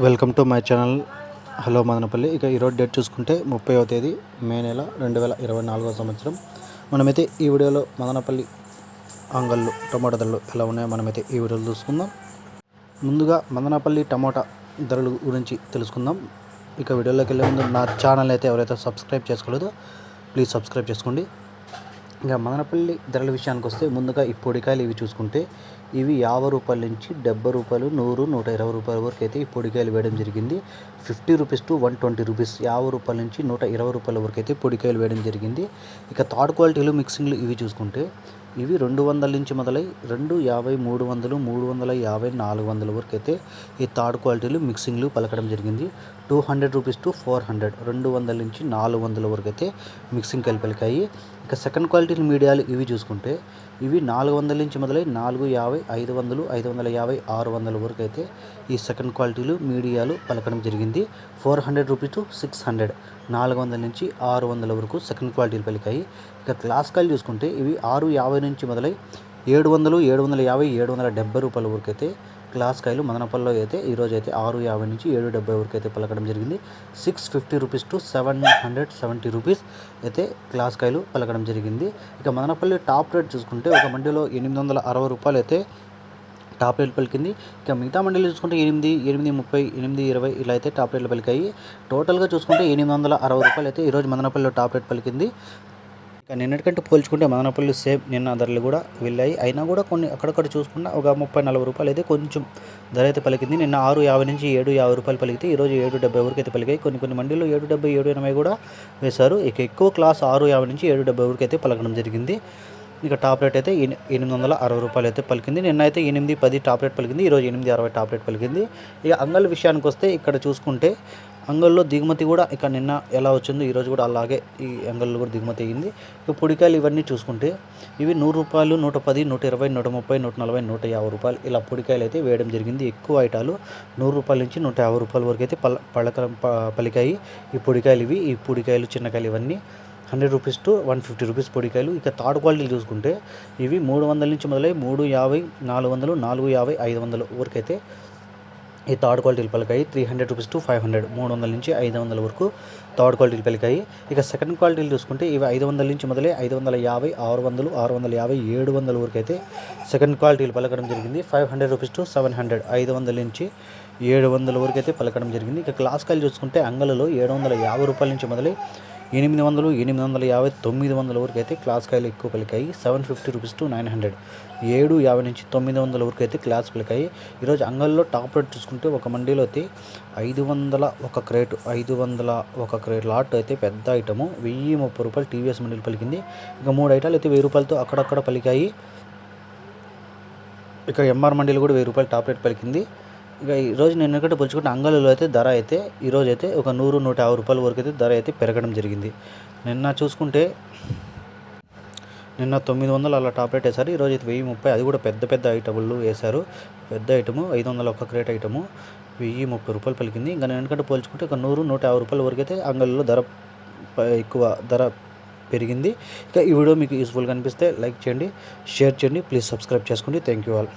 Welcome to my channel. Hello Madanapalle. ఇక ఈరోజు date చూసుకుంటే ముప్పైవ తేదీ మే నెల రెండు వేల ఇరవై నాలుగో సంవత్సరం. మనమైతే ఈ వీడియోలో మదనపల్లి అంగళ్ళు టమాటా ధరలు ఎలా ఉన్నాయో మనమైతే ఈ వీడియోలో చూసుకుందాం. ముందుగా మదనపల్లి టమాటా ధరల గురించి తెలుసుకుందాం. ఇక వీడియోలోకి వెళ్ళే ముందు నా ఛానల్ అయితే ఎవరైతే సబ్స్క్రైబ్ చేసుకోలేదో ప్లీజ్ సబ్స్క్రైబ్ చేసుకోండి. ఇంకా మదనపల్లి ధరల విషయానికి వస్తే ముందుగా ఈ పొడికాయలు ఇవి చూసుకుంటే ఇవి యాభై రూపాయల నుంచి డెబ్బై రూపాయలు నూరు నూట ఇరవై రూపాయల వరకు అయితే ఈ పొడికాయలు వేయడం జరిగింది. Fifty rupees to one twenty rupees యాభై రూపాయల నుంచి నూట ఇరవై రూపాయల వరకు అయితే పొడికాయలు వేయడం జరిగింది. ఇక థర్డ్ క్వాలిటీలు మిక్సింగ్లు ఇవి చూసుకుంటే ఇవి రెండు వందల నుంచి మొదలై రెండు యాభై మూడు వందలు మూడు వందల యాభై నాలుగు వందల వరకు అయితే ఈ థర్డ్ క్వాలిటీలు మిక్సింగ్లు పలకడం జరిగింది. Two hundred rupees to four hundred రెండు వందల నుంచి నాలుగు వందల వరకు అయితే మిక్సింగ్ కలిపి పలికాయి. ఇక సెకండ్ క్వాలిటీ మీడియాలు ఇవి చూసుకుంటే ఇవి నాలుగు వందల నుంచి మొదలై నాలుగు యాభై ఐదు వందలు ఐదు వందల యాభై ఆరు వందల వరకు అయితే ఈ సెకండ్ క్వాలిటీలు మీడియాలు పలకడం జరిగింది. Four hundred rupees to six hundred నాలుగు వందల నుంచి ఆరు వందల వరకు సెకండ్ క్వాలిటీలు పలికాయి. ఇక క్లాసికల్ చూసుకుంటే ఇవి ఆరు యాభై నుంచి మొదలై ఏడు వందలు ఏడు వందల యాభై ఏడు వందల డెబ్బై రూపాయల వరకు అయితే క్లాస్ కాయలు మదనపల్లిలో అయితే ఈరోజు అయితే ఆరు యాభై నుంచి ఏడు డెబ్బై వరకు అయితే పలకడం జరిగింది. Six fifty rupees to seven hundred seventy rupees అయితే క్లాస్ కాయలు పలకడం జరిగింది. ఇక మదనపల్లి టాప్ రేట్ చూసుకుంటే ఒక మండీలో ఎనిమిది వందల అరవై రూపాయలు అయితే టాప్ రేట్లు పలికింది. ఇక మిగతా మండలి చూసుకుంటే ఎనిమిది ఎనిమిది ముప్పై ఎనిమిది ఇరవై ఇలా అయితే టాప్ రేట్లు పలికాయి. టోటల్గా చూసుకుంటే ఎనిమిది వందల అరవై రూపాయలు అయితే ఈరోజు మదనపల్లిలో టాప్ రేట్ పలికింది. నిన్నటికంటే పోల్చుకుంటే మదనపల్లి సేమ్ నిన్న ధరలు కూడా వెళ్ళాయి. అయినా కూడా కొన్ని అక్కడక్కడ చూసుకున్న ఒక ముప్పై నలభై రూపాయలు అయితే కొంచెం ధర అయితే పలికింది. నిన్న ఆరు యాభై నుంచి ఏడు యాభై రూపాయలు పలికితే ఈరోజు ఏడు డెబ్బై వరకు అయితే పలికాయి. కొన్ని కొన్ని మండీలు ఏడు డెబ్బై ఏడు ఎనభై కూడా వేశారు. ఇక ఎక్కువ క్లాస్ ఆరు యాభై నుంచి ఏడు డెబ్బై వరకు అయితే పలకడం జరిగింది. ఇక టాప్ రేట్ అయితే ఎనిమిది వందల అరవై రూపాయలు అయితే పలికింది. నిన్న అయితే ఎనిమిది పది టాప్ రేట్ పలికింది. ఈరోజు ఎనిమిది అరవై టాప్ రేట్ పలికింది. ఇక అంగల్ విషయానికి వస్తే ఇక్కడ చూసుకుంటే అంగల్లో దిగుమతి కూడా ఇక నిన్న ఎలా వచ్చిందో ఈరోజు కూడా అలాగే ఈ అంగల్లో కూడా దిగుమతి అయ్యింది. ఇక పొడికాయలు ఇవన్నీ చూసుకుంటే ఇవి నూరు రూపాయలు నూట పది నూట ఇరవై నూట ముప్పై నూట నలభై నూట యాభై రూపాయలు ఇలా పొడికాయలు అయితే వేయడం జరిగింది. ఎక్కువ ఐటాలు నూరు రూపాయల నుంచి నూట యాభై రూపాయల వరకు అయితే పల పలక ప- పలికాయి ఈ పొడికాయలు ఇవి. ఈ పొడికాయలు చిన్నకాయలు ఇవన్నీ hundred rupees to one fifty rupees పొడికాయలు. ఇక థర్డ్ క్వాలిటీలు చూసుకుంటే ఇవి మూడు వందల నుంచి మొదలై మూడు యాభై నాలుగు వందలు నాలుగు యాభై ఐదు వందలు వరకు అయితే ఈ థర్డ్ క్వాలిటీలు పలికాయి three hundred rupees to five hundred మూడు వందల నుంచి ఐదు వందల వరకు థర్డ్ క్వాలిటీ పలికాయి ఇక సెకండ్ క్వాలిటీలు చూసుకుంటే ఇవి ఐదు వందల నుంచి మొదలై ఐదు వందల యాభై ఆరు వందలు ఆరు వందల యాభై ఏడు వందల వరకు అయితే సెకండ్ క్వాలిటీలు పలకడం జరిగింది. Five hundred rupees to seven hundred ఐదు వందల నుంచి ఏడు వందల వరకు అయితే పలకడం జరిగింది. ఇక క్లాస్ కాయలు చూసుకుంటే అంగలలో ఏడు వందల యాభై రూపాయల నుంచి మొదలై ఎనిమిది వందలు ఎనిమిది వందల యాభై తొమ్మిది వందల వరకు అయితే క్లాస్ కాయలు ఎక్కువ పలికాయి. Seven fifty rupees to nine hundred. ఏడు యాభై నుంచి తొమ్మిది వందల వరకు అయితే క్లాస్ పలికాయి. ఈరోజు అంగల్లో టాప్ రేట్ చూసుకుంటే ఒక మండీలో అయితే ఐదు వందల ఒక క్రేట్ ఐదు వందల ఒక క్రేట్ లాట్ అయితే పెద్ద ఐటము. వెయ్యి ముప్పై రూపాయలు టీవీఎస్ మండీలు పలికింది. ఇక మూడు ఐటాలు అయితే వెయ్యి రూపాయలతో అక్కడక్కడ పలికాయి. ఇక ఎంఆర్ మండీలు కూడా వెయ్యి రూపాయలు టాప్ రేట్ పలికింది. ఇక ఈరోజు నేను ఎక్కడ పోల్చుకుంటే అంగళలో అయితే ధర అయితే ఈరోజు అయితే ఒక నూరు నూట యాభై రూపాయల వరకు అయితే ధర అయితే పెరగడం జరిగింది. నిన్న చూసుకుంటే నిన్న తొమ్మిది వందలు అలా టాప్ రేట్ వేశారు. ఈరోజు అయితే వెయ్యి ముప్పై అది కూడా పెద్ద పెద్ద ఐటములు వేశారు. పెద్ద ఐటము ఐదు వందల ఒక క్రేట్ ఐటము వెయ్యి ముప్పై రూపాయలు పలికింది. ఇంకా నేను ఎందుకంటే పోల్చుకుంటే ఒక నూరు నూట యాభై రూపాయల వరకు అయితే అంగళ్ళలో ధర ఎక్కువ ధర పెరిగింది. ఇక ఈ వీడియో మీకు యూస్ఫుల్గా అనిపిస్తే లైక్ చేయండి షేర్ చేయండి ప్లీజ్ సబ్స్క్రైబ్ చేసుకోండి. Thank you all.